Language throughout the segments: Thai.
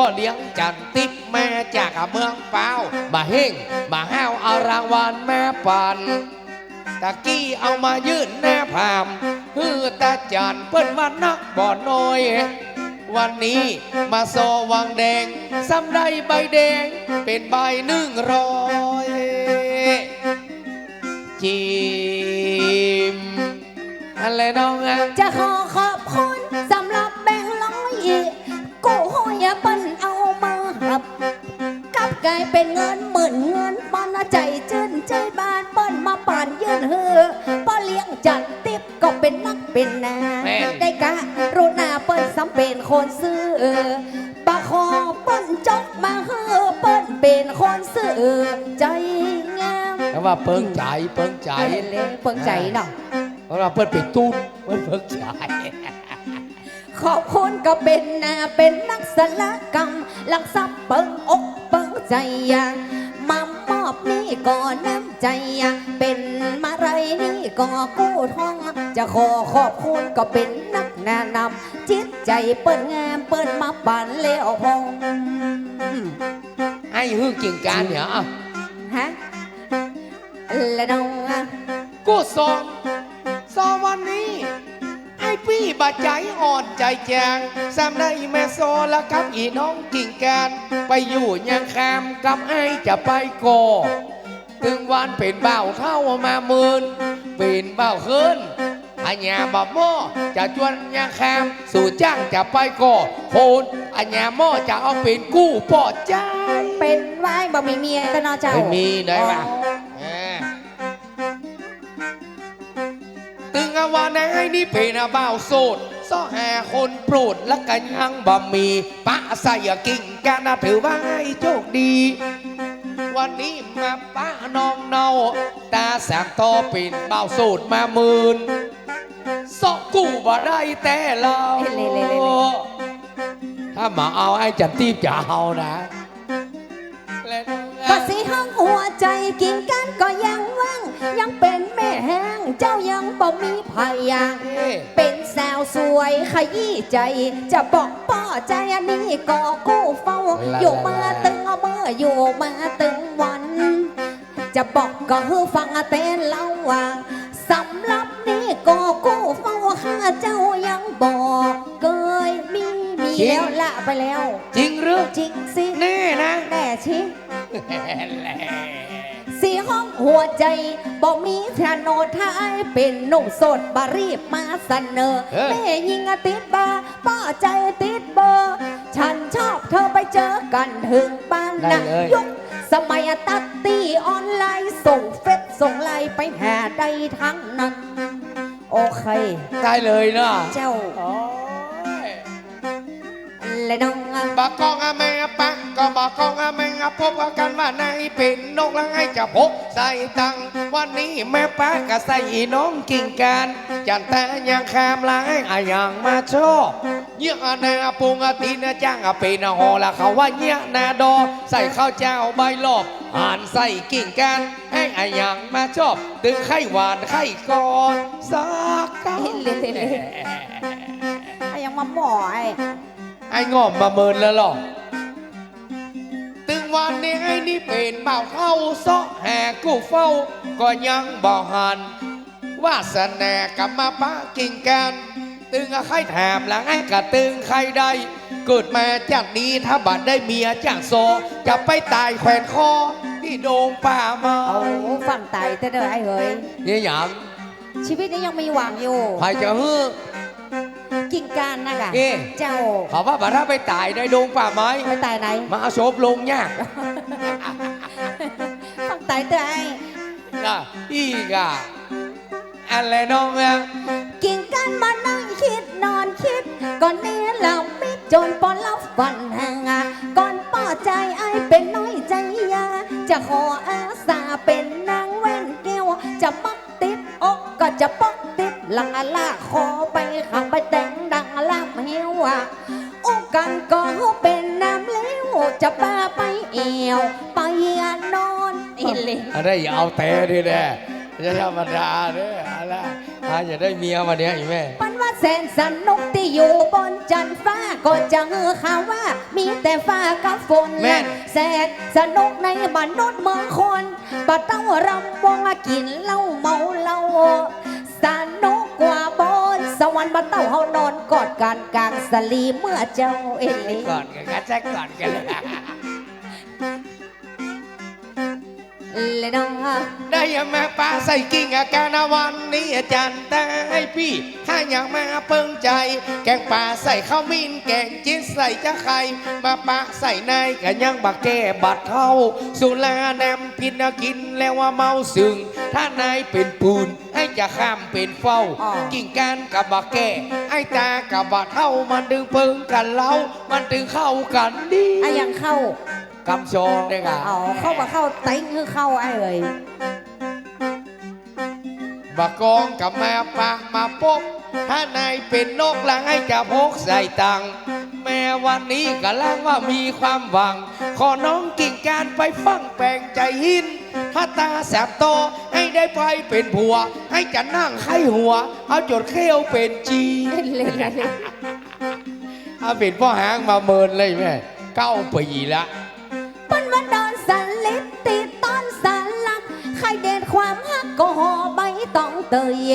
พ่อเลี้ยงจันติ๊กแม่จากเมืองเปล่ามาเฮงมาห้าวเอารางวัลแม่ปันตะกี้เอามายื่นแน่พามฮือตาจันเปิ้นว่านักบ่อน้อย วันนี้มาโซวังแดงซ้ำได้ใบแดง เป็นใบหนึ่งร้อยจิมอะไรน้องอะจะขอขอบคุณ เป็นเงินหมื่นเงินปอนใจจื้นใจบานเปิ้นมาป่านยืนเฮือป้อเลี้ยงจัดติบก็เป็นนักเป็นนาแม่นได้กะรู้หน้าเปิ้นสำเป็นคนซื้อปะคอเปิ้นจกมาเฮือเปิ้นเป็นคนซื้อใจงามแต่ว่าเปิงใจเปิงใจใจเลยเพิ่งใจเนาะเพราะว่าเปิ้นเป็นตุ้นเปิ้นเปิงใจขอบคุณก็เป็นนาเป็นนักศิลปกรรมหลักทรัพย์เปิงอกเปิง ใจยามามอบนี่ก็น้ำใจ เป็นมาไรนี่ก็กู้ทอง จะขอขอบคุณก็เป็นนักแนะนำจิตใจเปิ้นงามเปิ้นมาปั่นเลี้ยวพองไอ้ฮือกิ่งการเนี่ยอะฮะและน้องอะกูสองสองวันนี้ไอ้ พี่บาดใจอ่อนใจแจงซ้ำได้แม่โซละกับอีน้องกิ่งการไปอยู่ยังแคมกับไอจะไปก่อถึงวันเป็นเบ้าเท่ามาหมื่นเป็นเบ้าขึ้นอัญญาบ่หม้อจะจวนยังแคมสู่จ้างจะไปก่อโคนอัญญาหม้อจะเอาเป็นกู้ปอดใจ เป็นไว้บ่มีเมียก็นอเจ้าไม่มีได้ปะ งว่าในไอ้นี่เป็นอาบ่าวโสดซ้อแห่คนโปรดและกันยังบ่มีปะใส่กิ่งกันนะถือว่าให้โชคดี วันนี้มาป้าน้องเนาตาแสงโตเป็นบ่าวโสดมาหมื่นสอกกูบ่ได้แต่เรา ถ้ามาเอาไอ้จันทีบจะเอานะเล่น ก็สีห้องหัวใจกินกันก็ยังว่างยังเป็นแม่แห้งเจ้ายังบ่มีพยางเอ้เป็นสาวสวยขยี้ใจ จะบอกป้อใจอันนี้ก็กู้เฝ้า อยู่มาตึงเอาเมื่ออยู่มาตึงวัน จะบอกก็ฮือฟังเต้นเล่าว่าสำหรับนี่ก็กู้เฝ้าข้าเจ้ายังบอกเกยมีมีแล้วละไปแล้ว จริงหรือจริงสิ แน่นะแน่ชิ สีห้องหัวใจบอกมีทโนทายเป็นหนุ่มโสดบารีบมาเสนอเออ แม่ยิงอะติดบาร์ป้าใจติดเบอร์ ฉันชอบเธอไปเจอกันถึงบ้านได้นะเลย ยุคสมัยอะตัดตีออนไลน์ ส่งเฟซส่งไลน์ไปหาได้ทั้งนั้น โอเค ได้เลยนะเจ้าโอ้ยและน้องอะบอกกองอะแม่ปักก็บอกกองอะแม่พบกันว่าในเป็นนกแล้วให้จะพกใส่ตังวันนี้แม่ปักก็ใส่น้องกิ่งการจันแต่ยังแคมลายอะยังมาชอบเยี่ยอะนาปุงอะตีนะจ้างอเป็นอะหอละเขาว่าเยี่ยนาดอ ใส่ข้าวเจ้าใบหลอบอ่านใส่กิ่งการให้อะยังมาชอบตึงไข้หวานไข้ก่อนสักเก้าไอยังมาหมอไอ้ ไอ้งอมมาเมินแล้วหรอตึงวันนี้ไอ้นี่เป็นเบาเข้าเซาะแห่กูเฝ้า ก็ยังบอกหันว่าสแนกับมาป้ากิ่งกันตึงอะใครแถมหลังไอ้กะตึงใครได้เกิดมาจากนี้ถ้าบัดได้เมียจากโซจะไปตายแขวนคอที่โดงป่ามาเอาฟังไตแต่เด้อไอ้เฮ้ยเนี่ยอย่างชีวิตนี้ยังมีหวังอยู่ใครจะฮือ กิ่งการนะกะเอ๊ะเจ้าเขาว่าบัดถ้าไปตายได้โดงป่าไม้ ไปตายไหนมาเอาศพลงยากฟังไตเด้อไอ้นะอีกอะอะไรน้องอะกิ่งการมานั่งคิดนอนคิด ก่อนนี้เราไม่จนปอนรับฝันห่างาก่อนป้อใจไอ้เป็นน้อยใจยา จะขออาสาเป็นนางแว่นแก้ว จะมักติดอกก็จะปอกติดห ลังอะลาขอไปขังไปแต่งดังลำเหียวอะโอ้กันก็เป็นน้ำเลี้ยวจะป้าไปเอวไปนอนอีเลยอะไรอย่าเอาแต่ดิแน่จะธรรมดาเด้ออะไรถ้าจะได้เมียมาเนี้ยอีแม่ปันว่าแสนสนุกที่อยู่บนจันฟ้าก็จะเฮือข่าวว่า มีแต่ฟ้ากับฝนแม่นแสนสนุกในบ้านนดเมืองคนปะเต้ารำวงกินเหล้าเมาเหล้าสนุก กว่าบนสวรรค์ปะเต้าเฮานอนกอดกันกลางสลีเมื่อเจ้าเอลี ก่อนกันกันแจ็คก่อนกันเลยเลยน้องได้ยังมาป้าใส่กิ่งอาการวันนี้อาจารย์แต่ให้พี่ ถ้าอยากมาเพิ่งใจ แกงป่าใส่ข้าวมินแกงจิ้นใส่จะไข่มาปะใส่ในกันยังบักแก้บัดเท่า สุราแนมพินกินแล้วว่าเมาสึง ถ้านายเป็นปูนให้จะข้ามเป็นเฝ้ากิ่งการกับบักแก่ไอ้ตากับบัดเท่ามันดึงเพิงกันเล้ามันดึงเข้ากันดีไอ้ยังเข้ากำชองเลยค่ะเอาเข้ามาเข้าเต็งคือเข้าไอ้เอ่ยบากองกับแม่ปะมาพบถ้านายเป็นนกหลังให้จะพกใส่ตังค์แม้วันนี้กำลังว่ามีความหวัง ขอน้องกิ่งการไปฟังแปลงใจหิน ถ้าตาแสบโต ให้ได้ไปเป็นผัว ให้จะนั่งให้หัว เอาจดเขี้ยวเป็นจีเล่นเล่นเล่นเล่นเอาเป็นพ่อหางมาเมินเลยแม่เก้าปีละปันวันดอนสันลิดติดต้นสันลัก ใครเด็ดความฮักก็ห่อใบตองเตย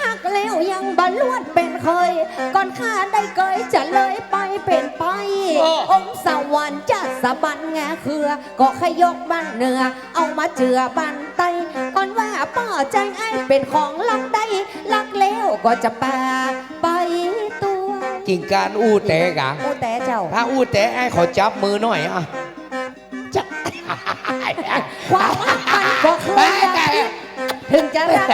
ฮักแล้วยังบรรลวดเป็นเคย ก่อนข้าได้เกยจะเลยไปเป็นไปองค์สวรรค์จะสะบันแงเครือ ก็ขยกบ้านเหนือ เอามาเจือบันไตก่อนว่าป้อใจไอ้เป็นของลักได้ลักแล้วก็จะปาไปตัวกิ่งการอู้แต่กะโอ้แต่เจ้า ถ้าอู้แต่ไอ้ขอจับมือหน่อยอะจับ ความรักมันก็คือยาพิษ ถึงจะรัก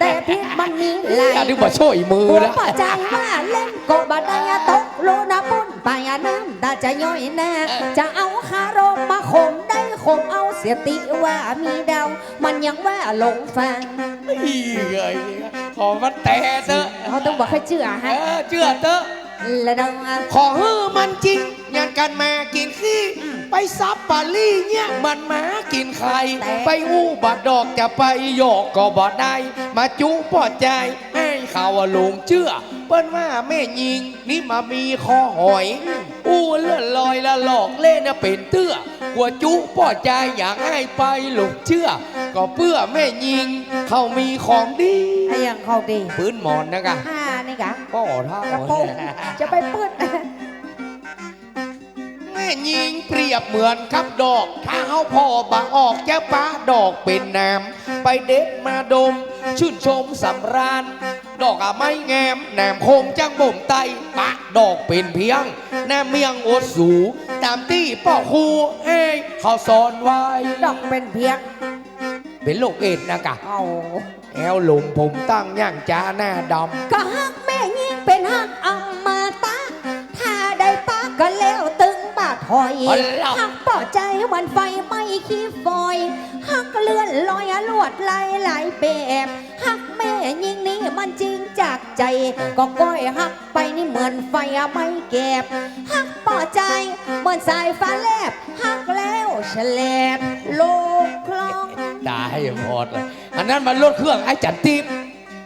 แต่พิษมันมีหลายอันนี้มาช่วยมือหัวแล้วป่าใจว่าเล่นก็บาดายตกโลนาปุ่นไปอาน้ำตาจะย่อยแน่จะเอาคารมมาข่มได้ข่มเอาเสียติว่ามีดาวมันยังว่าหลงฟังอีเอ้ยขอมันแต่เถอะเขาต้องบอกให้เชื่อเอฮะอเชื่อเถอะและน้องขอฮื้อมันจริง ยันกันมากินขี้ไปซับปาลี่เนี่ยมันหมากินไข่ไปอู้บัดดอกจะไปหยอกก็บ่ได้ มาจุปอดใจให้เขาว่าหลงเชื่อ เปิ้นว่าแม่ยิงนี่มามีคอหอย อู้เลื่อนลอยละหลอกเล่นน่ะเป็นเตื้อกลัวจุปอดใจอยากให้ไปหลงเชื่อ ก็เพื่อแม่ยิง เขามีของดีไอ้ยังเขาดีปืนหมอนนะกะห้านี่กะก็เท่ากระโปรงจะไปปืดแม่ ยิงเปรียบเหมือนครับดอกถ้าเอาพ่อบางออกจะป้าดอกเป็นน้ำไปเด็ดมาดม ชื่นชมสำราญ ดอกอะไม่แงมแหนมคมจังบ่มไตปะดอกเป็นเพียงแหนมเมียงโอดสู ตามที่พ่อครูเอ้ยเขาสอนไว้ ดอกเป็นเพียง เป็นโรคเอดส์นะกะ เอาแอวหลมผมตั้งย่างจ้าหน้าดก็ฮักแม่ยิ่งเป็นฮักอมต หอยอ๋อเหรอฮักต่อใจวันไฟไม่ขี้ฟอยฮักเลื่อนลอยลวดลายหลายแบบฮักแม่ยิ่งนี่มันจริงจากใจ ก็ก้อยฮักไปนี่เหมือนไฟไม่แก็บฮักต่อใจเหมือนสายฟ้าแลบฮักแล้วฉลบโลกคลองำตายหมดเลยอันนั้นมันรถเครื่องไอ้จันทิพย์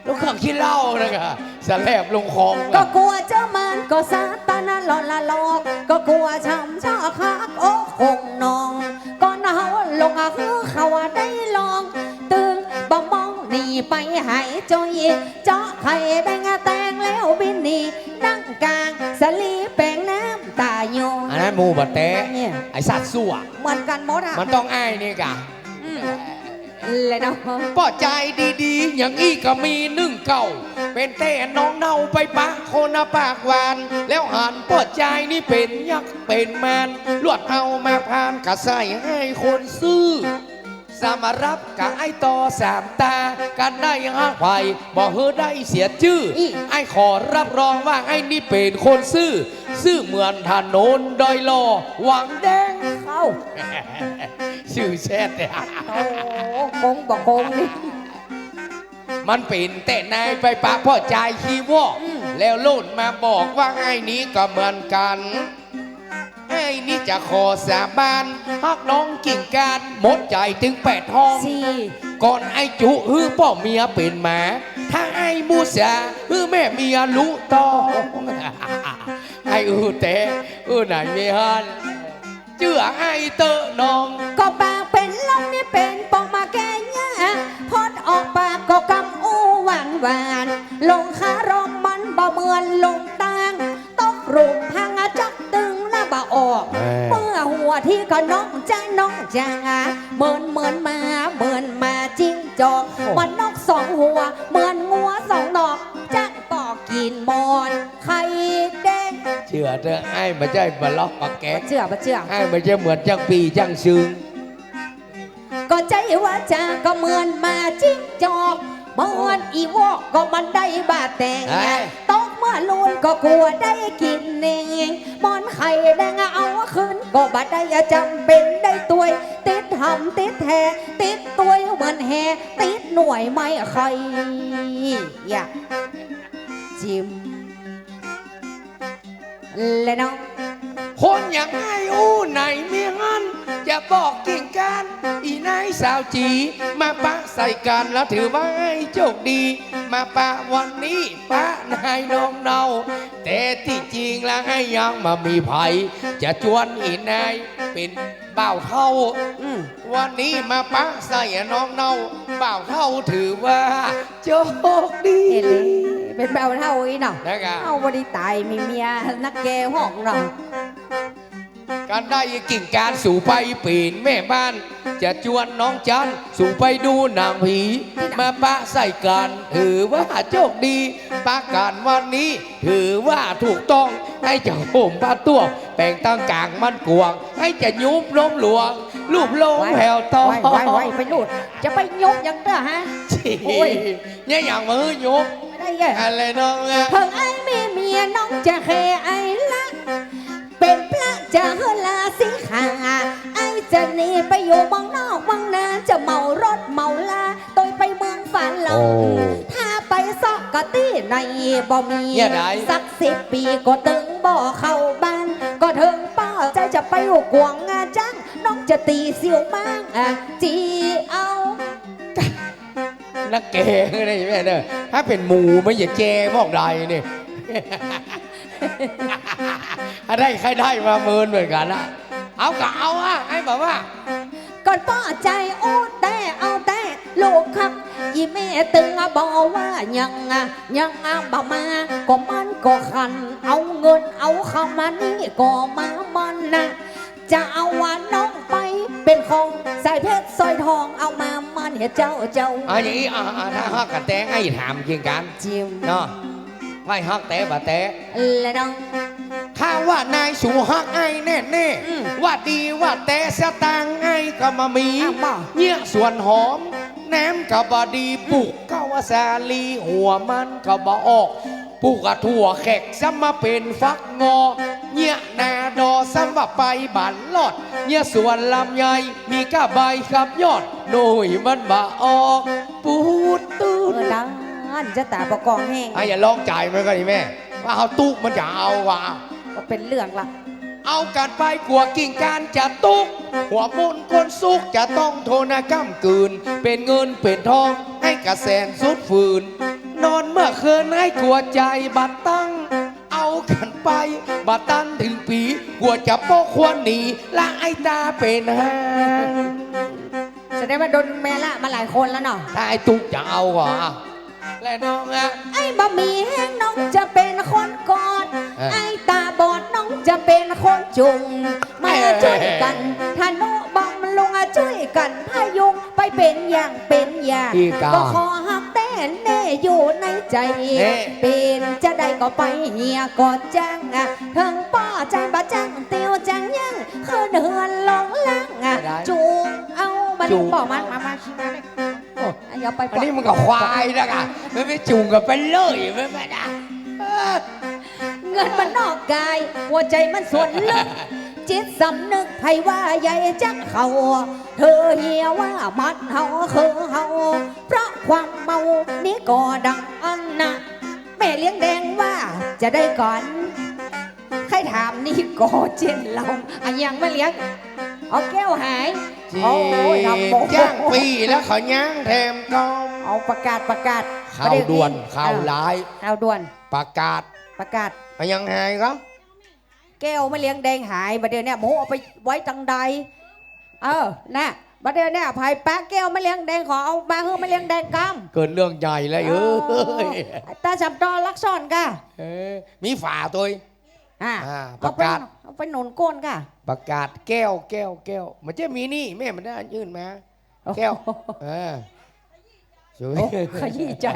รถเครื่องขี้เหล้านะกะสแลบลงคลองก็กลัวเจ้ามันก็ซาตา นาหลอนละหลอกก็กลัวช้ำชาคักโอ้คงนอง ก็เนาลงอะคือเขาว่าได้ลอง ตึงบ่มองหนีไปหายจอยเจาะไข่ได้งาแตงแล้วบินหนีนั่งกลางสลีแปงน้ำตาโยอันนั้นหมูบะแตะเนี่ยไอ้สัตว์สั่วเหมือนกันหมดอะมันต้องอ้ายนี่กะ อืม เลยเนาะป้อใจดีๆ อย่างอี้ก็มีนึ่งเก่า เป็นแต่น้องเน่าไปปะโคนปากหวาน แล้วหันป้อใจนี่เป็นยักษ์เป็นแมนลวดเอามาพานกะใส่ให้คนซื้อสามารับกับไอ้ต่อสามตา กันได้ห้าไผ่บอกเฮอได้เสียชื่ออไอ้ขอรับรองว่าไอ้นี่เป็นคนซื่อ ซื่อเหมือนถนนดอยลอหวังแดง เข้าชื่อแชทเนี่ยโอ้โกงบอกโกงนี่มันเป็นแต่นายไปปะพ่อใจายคีวอกอืมแล้วโลดมาบอกว่าไอ้นี้ก็เหมือนกันไอ้นี่จะขอสาบานฮักน้องกิ่งการหมดใจถึงแปดห้องสี่ก่อนไอ้จุฮือพ่อเมียเป็นหมาถ้าไอ้มูสาเออแม่เมียรู้ต่อไอ้อูแต่อูไหนไม่ฮัน เจือไอ้เตอน้อง ก็ปากเป็นลมนี่เป็นปองมาแก่ยาพอดออกปากก็กำอู้หวานหวาน ลงคารมมันบ่เหมือนลงตังตกรุมพังอะจักตึงหน้าบ่ออกแม่เมื่อหัวที่ก็น้องจ้าน้องจางเหมือนเหมือนมาเหมือนมาจิ้งจอกมันนกสองหัวเหมือน เชื่อเธอะไอ้ไม่ใช่บล็อกปากแกบ่เชื่อบ่เชื่อไอ้ไม่ใช่เหมือนจังปีจังซึงก็ใจว่าจาก็เหมือนมาจิ้งจอกเหมือนอีวอกก็มันได้บาดแตงเอ้ยตกเมื่อลูนก็กลัวได้กินเองมอนไข่แดงเอาคืนก็บาดได้จำเป็นได้ตัวยติดหำติดแทติดตัวยเหมือนแฮติดหน่วยไม่ใครอยากจิม และน้อง คนอย่างไอ้อู้ไหนเมียงันจะบอกกิ่งการอีนายสาวจี มาปะใส่กันแล้วถือว่าไอ้โชคดี มาปะวันนี้ปะนายน้องเนา แต่ที่จริงแล้วไอ้ยังมามีไผจะจวนอีนายเป็นบ่าวเท่า อืมวันนี้มาปะใส่น้องเนาบ่าวเท่าถือว่าโชคดี เอเลย เป็นแบบเท่าอีเนาะนะครับเอาบริตายมีเมียนักแกห้องเราการได้กิ่งการสู่ไปปีนแม่บ้าน จะจวนน้องจันสู่ไปดูนางผีมาปะใส่กันถือว่าโชคดีปะกันวันนี้ ถือว่าถูกต้องให้เจะห่มผ้าตัวแป่งตั้งกลางมันกวง ให้จะยุบล้มหลวงรูปโลงแผ่วตอไว้ไว้ไว้ไปนู่นจะไปยกยังเด้อฮะโอ้ยเนี่ยอย่างมือยุบไม่ได้แย่ อะไรน้องอะเพิ่งไอ้แม่เมียน้องจะแค่ไอ้ละเป็นพระจะเฮลาสิขาไอ้จะหนีไปอยู่เมืองนอกเมืองนาจะเมารถเมาลาโดยไปเมืองฝันหลังถ้าไปซอกกะตี้ในบ่มีเนี่ยไหนสักสิบปีก็ตึงบ่เข้าบ้าน ก็ถึงป้าใจจะไปอยู่กวงงาจังน้องจะตีเสียวมากอะจีเอา นักเกงนี่แม่เนอะถ้าเป็นหมูไม่อย่าแจบอกใดนี่ถ้าได้ใครได้มาเมินเหมือนกันนะเอาก็เอาอะไอ้บอกว่าก่อนป้าใจโอ้แต่เอาแต่ลูกครับอีแม่ตึงบอกว่ายังอะยังอะบ่มาก็มันก็ขัน เอาเงินเอาเข้ามานี่ก็มามันนะจะเอาวันน้องไปเป็นของใส่เพชรสร้อยทองเอามา มันเห็เจ้าเจ้าเอาอย่างนี้อะอะถ้าฮักกับแตงไอ้ถามจริงกันจิมเนาะไว้ฮักแต่บ่แต่และน้องถ้าว่านายสู่ฮักไอ้แน่แน่อืมว่าดีว่าแต่สตางค์ไอ้ก็มามีอ้าวบ่ เนี่ยส่วนหอมแหนมกับบดีปุกก็ว่าสาลีหัวมันก็บออก ปุกกะถั่วแขกซ้ำมาเป็นฟักงอ เนี่ยนาดอซ้ำว่าไปบันลอด เนี่ยส่วนลำไยมีก้าใบกับยอด หน่ยมันบาออกปูดตูเอดอดังจะตาประกองแห้งไอ้อย่าลองจ่ายมันก็ดีแม่ ว่าเอาตุกมันจะเอาว่ะก็เป็นเรื่องละเอากันไปกลัวกิ่งการจะตุก หัวมุนคนสุกจะต้องโทนาก้ามกืน เป็นเงินเป็นทองให้กระแสนสุดฝืน นอนเมื่อคืนให้กลัวใจบัดตั้ง เอากันไปบัดตันถึงปีกลัวจะโปกควรหนีละไอ้ตาเป็นหางแสดงว่าโดนแม่ละมาหลายคนแล้วเนาะถ้าไอ้ตุกจะเอาว่ะและน้องอะไอ้บะหมี่แห้งน้องจะเป็นคนกอดเอ้ยไอ้ตาบอดน้องจะเป็นคนจุงมาเอ้ยช่วยกันทานุบำลงอะช่วยกันพายุงไปเป็นอย่างเป็นอย่างพี่กาก็ขอหักแต่แน่ อยู่ในใจเอ้ยเป็นจะได้ก็ไปเฮียก็จังอะถึงป้าจังบะจังเตียวจังยังคืนเฮือนลงลังอะจูงเอามันจูงบอกมันมามาชิมาเลยโอ้ยอย่าไปปอันล่อยนี้มันก็ควายนะกะไม่ไปจุงกับไปเลยไม่ไปนะเออ เงินมันนอกกาย หัวใจมันส่วนลึก จิตสำนึกไผว่าใหญ่จักเขา เธอเฮียว่ามันเฮาคือเฮาเพราะความเมานี่ก็ดังอันนะแม่เลี้ยงแดงว่าจะได้ก่อน ใครถามนี่ก็เจนเราอันยังไม่เลี้ยง เอาแก้วหายจีโอ้ยทำโบบจ้างปีแล้วเขาย่างแถมกอมเอาประกาศประกาศข่าวด่วนข่าวเออร้ายข่าวด่วนประกาศประกาศอะยังไงครับ แก้วไม่เลี้ยงแดงหายบัดเดี๋ยวเนี่ยหมูเอาไปไว้ตังใดเออน่ะบัดเดี๋ยวเนี่ยภัยแป๊ะแก้วไม่เลี้ยงแดงขอเอามาเฮือไม่เลี้ยงแดงกำเกิดเรื่องใหญ่เลยเอ้ยตาจับตอลักซ่อนกะเออมีฝาตัวอ่าอ่าปเอาระไปกาศเอาไปหนุนก้นกะประกาศแก้วแก้วแก้วมันจะมีนี่แม่มันได้ยื่นมาแก้วเออสวยโอ้ขยี้ใจ